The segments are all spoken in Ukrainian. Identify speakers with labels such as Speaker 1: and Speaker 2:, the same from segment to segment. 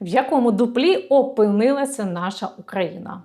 Speaker 1: в якому дуплі опинилася наша Україна.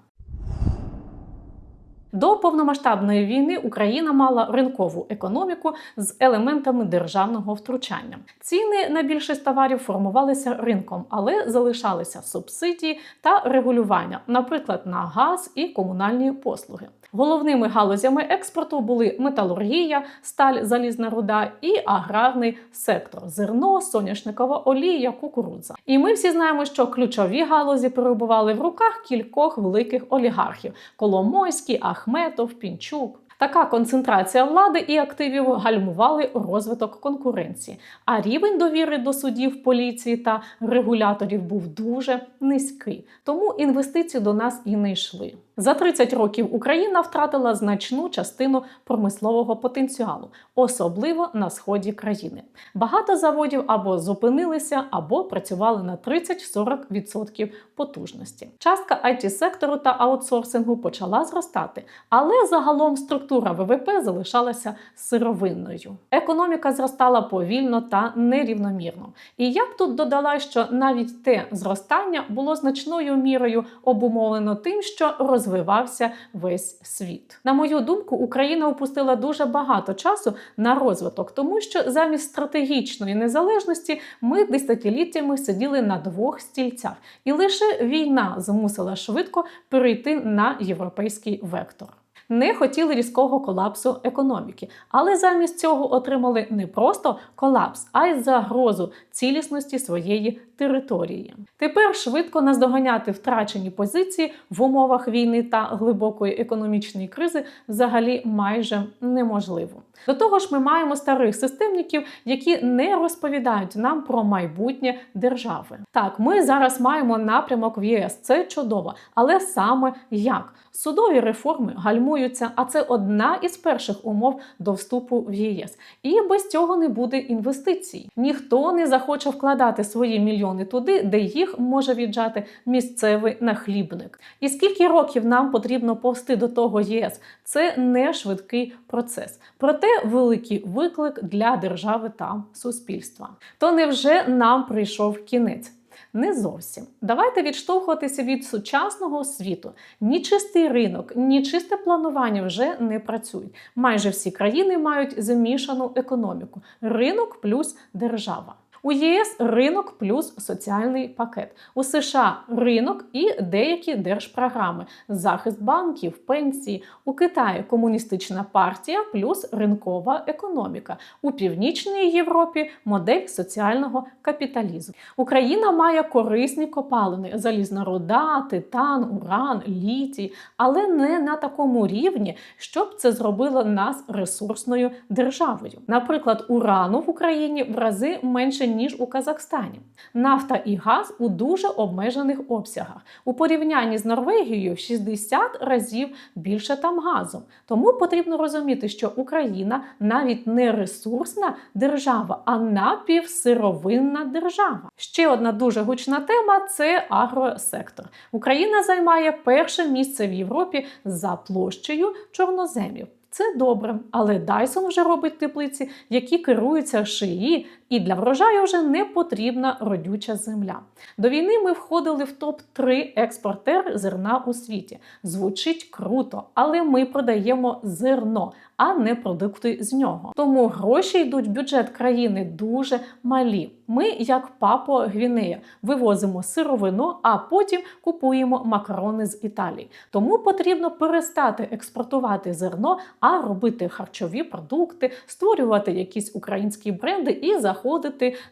Speaker 1: До повномасштабної війни Україна мала ринкову економіку з елементами державного втручання. Ціни на більшість товарів формувалися ринком, але залишалися субсидії та регулювання, наприклад, на газ і комунальні послуги. Головними галузями експорту були металургія, сталь, залізна руда і аграрний сектор зерно, соняшникова олія, кукурудза. І ми всі знаємо, що ключові галузі перебували в руках кількох великих олігархів: Коломойський, Ахметов, Пінчук. Така концентрація влади і активів гальмували розвиток конкуренції, а рівень довіри до судів, поліції та регуляторів був дуже низький. Тому інвестиції до нас і не йшли. За 30 років Україна втратила значну частину промислового потенціалу, особливо на сході країни. Багато заводів або зупинилися, або працювали на 30-40% потужності. Частка it сектору та аутсорсингу почала зростати, але загалом структура ВВП залишалася сировинною. Економіка зростала повільно та нерівномірно. І я б тут додала, що навіть те зростання було значною мірою обумовлено тим, що розвивався весь світ. На мою думку, Україна упустила дуже багато часу на розвиток, тому що замість стратегічної незалежності ми десятиліттями сиділи на двох стільцях, і лише війна змусила швидко перейти на європейський вектор. Не хотіли різкого колапсу економіки, але замість цього отримали не просто колапс, а й загрозу цілісності своєї території. Тепер швидко наздоганяти втрачені позиції в умовах війни та глибокої економічної кризи взагалі майже неможливо. До того ж, ми маємо старих системників, які не розповідають нам про майбутнє держави. Так, ми зараз маємо напрямок в ЄС, це чудово, але саме як? Судові реформи гальмуються, а це одна із перших умов до вступу в ЄС. І без цього не буде інвестицій. Ніхто не захоче вкладати свої мільйони туди, де їх може віджати місцевий нахлібник. І скільки років нам потрібно повсти до того ЄС? Це не швидкий процес. Проте великий виклик для держави та суспільства. То невже нам прийшов кінець? Не зовсім. Давайте відштовхуватися від сучасного світу. Ні чистий ринок, ні чисте планування вже не працюють. Майже всі країни мають змішану економіку: ринок плюс держава. У ЄС ринок плюс соціальний пакет. У США ринок і деякі держпрограми, захист банків, пенсії. У Китаї комуністична партія плюс ринкова економіка. У Північній Європі модель соціального капіталізму. Україна має корисні копалини: залізна руда, титан, уран, літій, але не на такому рівні, щоб це зробило нас ресурсною державою. Наприклад, урану в Україні в рази менше ніж у Казахстані. Нафта і газ у дуже обмежених обсягах. У порівнянні з Норвегією в 60 разів більше там газу. Тому потрібно розуміти, що Україна навіть не ресурсна держава, а напівсировинна держава. Ще одна дуже гучна тема це агросектор. Україна займає перше місце в Європі за площею чорноземів. Це добре, але Dyson вже робить теплиці, які керуються шиї, і для врожаю вже не потрібна родюча земля. До війни ми входили в топ-3 експортер зерна у світі. Звучить круто, але ми продаємо зерно, а не продукти з нього. Тому гроші йдуть в бюджет країни дуже малі. Ми, як папо Гвінея, вивозимо сировину, а потім купуємо макарони з Італії. Тому потрібно перестати експортувати зерно, а робити харчові продукти, створювати якісь українські бренди і заходити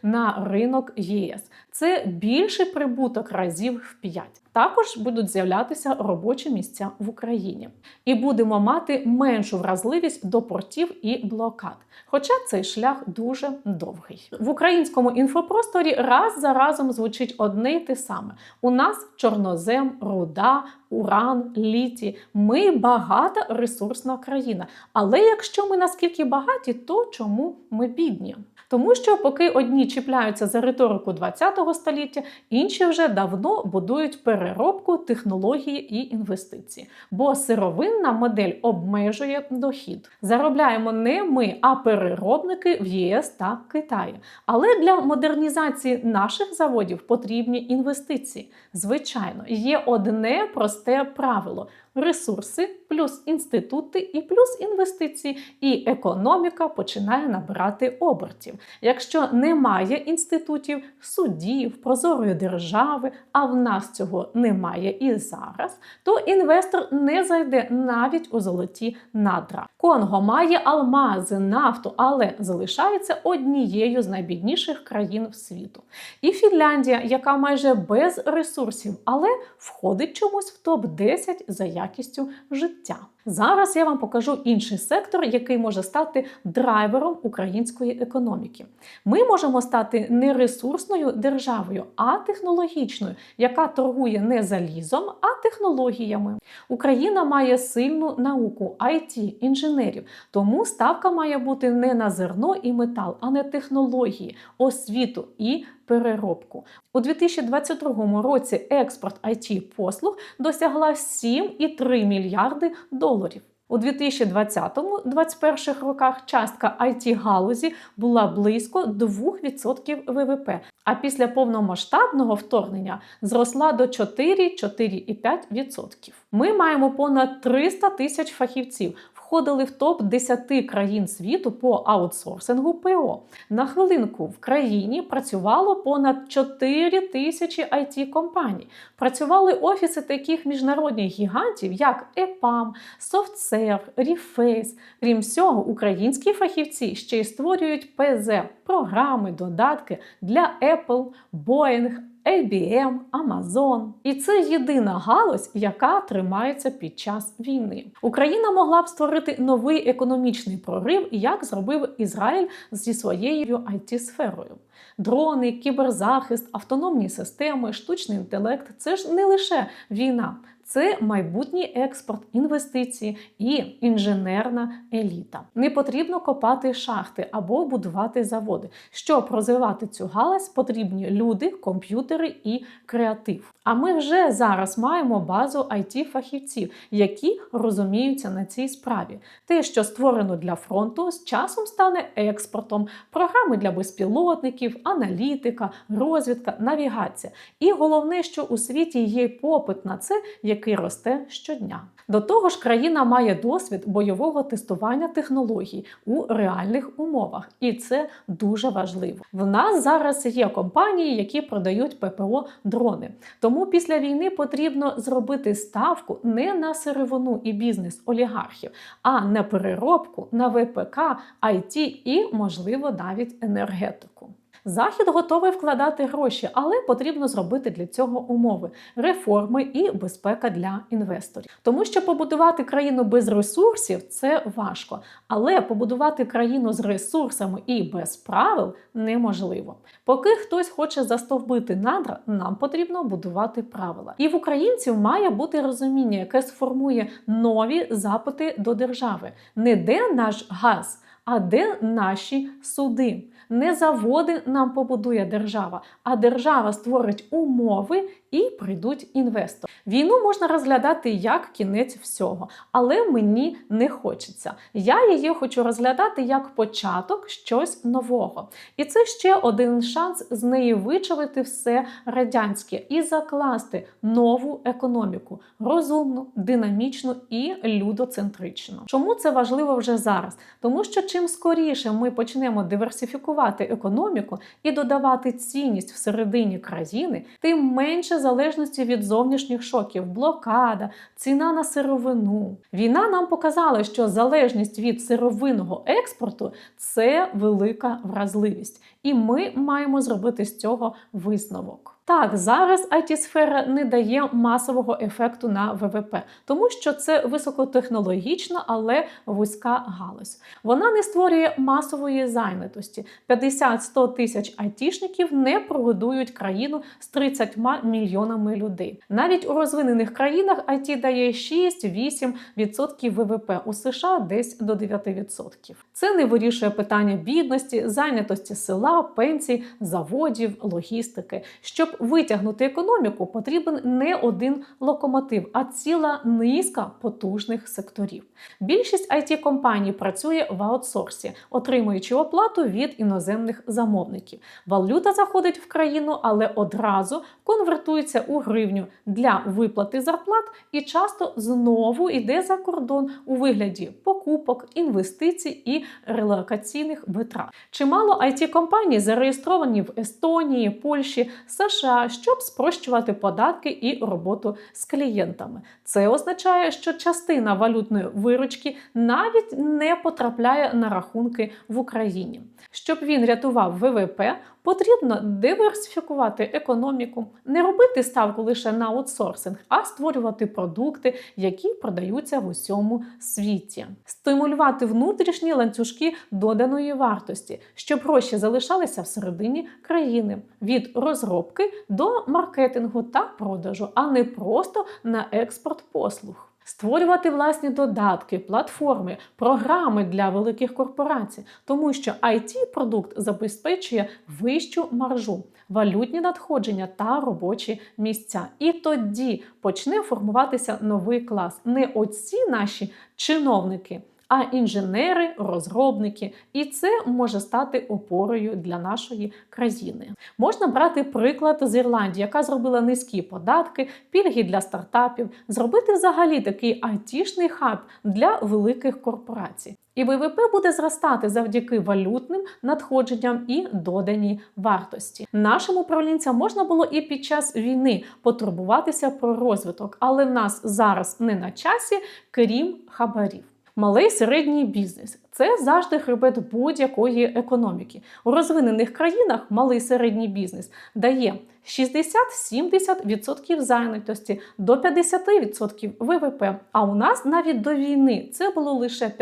Speaker 1: на ринок ЄС. Це більший прибуток разів в 5. Також будуть з'являтися робочі місця в Україні, і будемо мати меншу вразливість до портів і блокад. Хоча цей шлях дуже довгий. В українському інфопросторі раз за разом звучить одне й те саме: у нас чорнозем, руда, уран, літі. Ми багата ресурсна країна. Але якщо ми наскільки багаті, то чому ми бідні? Тому що поки одні чіпляються за риторику 20 20 століття, інші вже давно будують переробку технології і інвестиції. Бо сировинна модель обмежує дохід. Заробляємо не ми, а переробники в ЄС та Китаї. Але для модернізації наших заводів потрібні інвестиції. Звичайно, є одне просте правило: ресурси, плюс інститути і плюс інвестиції, і економіка починає набирати обертів. Якщо немає інститутів, судів, прозорої держави, а в нас цього немає і зараз, то інвестор не зайде навіть у золоті надра. Конго має алмази, нафту, але залишається однією з найбідніших країн світу. І Фінляндія, яка майже без ресурсів, але входить чомусь в топ 10 за якістю життя. Зараз я вам покажу інший сектор, який може стати драйвером української економіки. Ми можемо стати не ресурсною державою, а технологічною, яка торгує не залізом, а технологіями. Україна має сильну науку, IT, інженерів, тому ставка має бути не на зерно і метал, а на технології, освіту і переробку. У 2022 році експорт it послуг досягла 7,3 мільярди доларів. У 2020-2021 роках частка it галузі була близько 2% ВВП, а після повномасштабного вторгнення зросла до 4-4,5%. Ми маємо понад 300 тисяч фахівців. Входили в топ 10 країн світу по аутсорсингу ПО. На хвилинку в країні працювало понад 4 тисячі it компаній. Працювали офіси таких міжнародних гігантів, як EPAM, SoftServe, Reface. Крім всього, українські фахівці ще й створюють ПЗ, програми, додатки для Apple, Boeing, IBM, Amazon. І це єдина галузь, яка тримається під час війни. Україна могла б створити новий економічний прорив, як зробив Ізраїль зі своєю it сферою Дрони, кіберзахист, автономні системи, штучний інтелект це ж не лише війна. Це майбутній експорт, інвестиції і інженерна еліта. Не потрібно копати шахти або будувати заводи. Щоб розвивати цю галузь, потрібні люди, комп'ютери і креатив. А ми вже зараз маємо базу it фахівців які розуміються на цій справі. Те, що створено для фронту, з часом стане експортом, програми для безпілотників, аналітика, розвідка, навігація. І головне, що у світі є попит на це, росте щодня. До того ж, країна має досвід бойового тестування технологій у реальних умовах, і це дуже важливо. В нас зараз є компанії, які продають ППО дрони. Тому після війни потрібно зробити ставку не на сировину і бізнес олігархів, а на переробку, на ВПК, IT і, можливо, навіть енергетику. Захід готовий вкладати гроші, але потрібно зробити для цього умови, реформи і безпека для інвесторів. Тому що побудувати країну без ресурсів це важко, але побудувати країну з ресурсами і без правил неможливо. Поки хтось хоче застовбити надра, нам потрібно будувати правила. І в українців має бути розуміння, яке сформує нові запити до держави, не де наш газ, а де наші суди не заводи нам побудує держава, а держава створить умови і прийдуть інвестори. Війну можна розглядати як кінець всього, але мені не хочеться. Я її хочу розглядати як початок щось нового. І це ще один шанс з неї вичавити все радянське і закласти нову економіку розумну, динамічну і людоцентричну. Чому це важливо вже зараз? Тому що чим скоріше ми почнемо диверсифікувати економіку і додавати цінність всередині країни, тим менше залежності від зовнішніх шоків, блокада, ціна на сировину. Війна нам показала, що залежність від сировинного експорту це велика вразливість, і ми маємо зробити з цього висновок. Так, зараз it сфера не дає масового ефекту на ВВП, тому що це високотехнологічна, але вузька галузь. Вона не створює масової зайнятості. 50-100 тисяч айтішників не прогодують країну з 30 мільйонами людей. Навіть у розвинених країнах IT дає 6-8% ВВП, у США десь до 9%. Це не вирішує питання бідності, зайнятості села, пенсій, заводів, логістики. Щоб витягнути економіку, потрібен не один локомотив, а ціла низка потужних секторів. Більшість it компаній працює в аутсорсі, отримуючи оплату від іноземних замовників. Валюта заходить в країну, але одразу конвертується у гривню для виплати зарплат і часто знову йде за кордон у вигляді покупок, інвестицій і релокаційних витрат. Чимало it компаній зареєстровані в Естонії, Польщі, США, щоб спрощувати податки і роботу з клієнтами. Це означає, що частина валютної виручки навіть не потрапляє на рахунки в Україні. Щоб він рятував ВВП, потрібно диверсифікувати економіку, не робити ставку лише на аутсорсинг, а створювати продукти, які продаються в усьому світі, стимулювати внутрішні ланцюжки доданої вартості, щоб гроші залишалися всередині країни від розробки до маркетингу та продажу, а не просто на експорт послуг. Створювати власні додатки, платформи, програми для великих корпорацій, тому що it продукт забезпечує вищу маржу, валютні надходження та робочі місця. І тоді почне формуватися новий клас. Не оці наші чиновники. А інженери, розробники, і це може стати опорою для нашої країни. Можна брати приклад з Ірландії, яка зробила низькі податки, пільги для стартапів, зробити взагалі такий айтішний хаб для великих корпорацій. І ВВП буде зростати завдяки валютним надходженням і доданій вартості. Нашим управлінцям можна було і під час війни потурбуватися про розвиток, але в нас зараз не на часі, крім хабарів. Малий середній бізнес це завжди хребет будь-якої економіки. У розвинених країнах малий середній бізнес дає 60-70% зайнятості до 50% ВВП. А у нас навіть до війни це було лише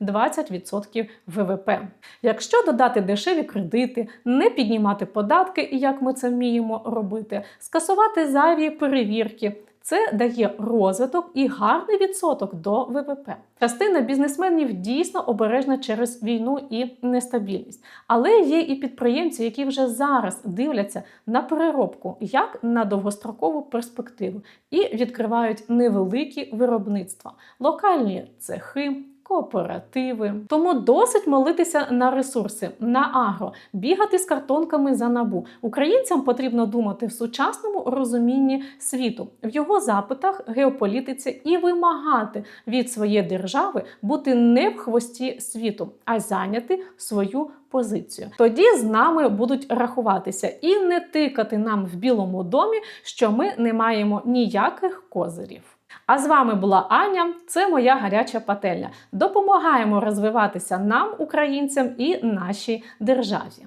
Speaker 1: 15-20% ВВП. Якщо додати дешеві кредити, не піднімати податки, як ми це вміємо робити, скасувати зайві перевірки. Це дає розвиток і гарний відсоток до ВВП. Частина бізнесменів дійсно обережна через війну і нестабільність, але є і підприємці, які вже зараз дивляться на переробку як на довгострокову перспективу і відкривають невеликі виробництва, локальні цехи кооперативи. Тому досить молитися на ресурси, на агро, бігати з картонками за набу. Українцям потрібно думати в сучасному розумінні світу, в його запитах, геополітиці і вимагати від своєї держави бути не в хвості світу, а зайняти свою. Позицію тоді з нами будуть рахуватися і не тикати нам в білому домі, що ми не маємо ніяких козирів. А з вами була Аня. Це моя гаряча пательня. Допомагаємо розвиватися нам, українцям і нашій державі.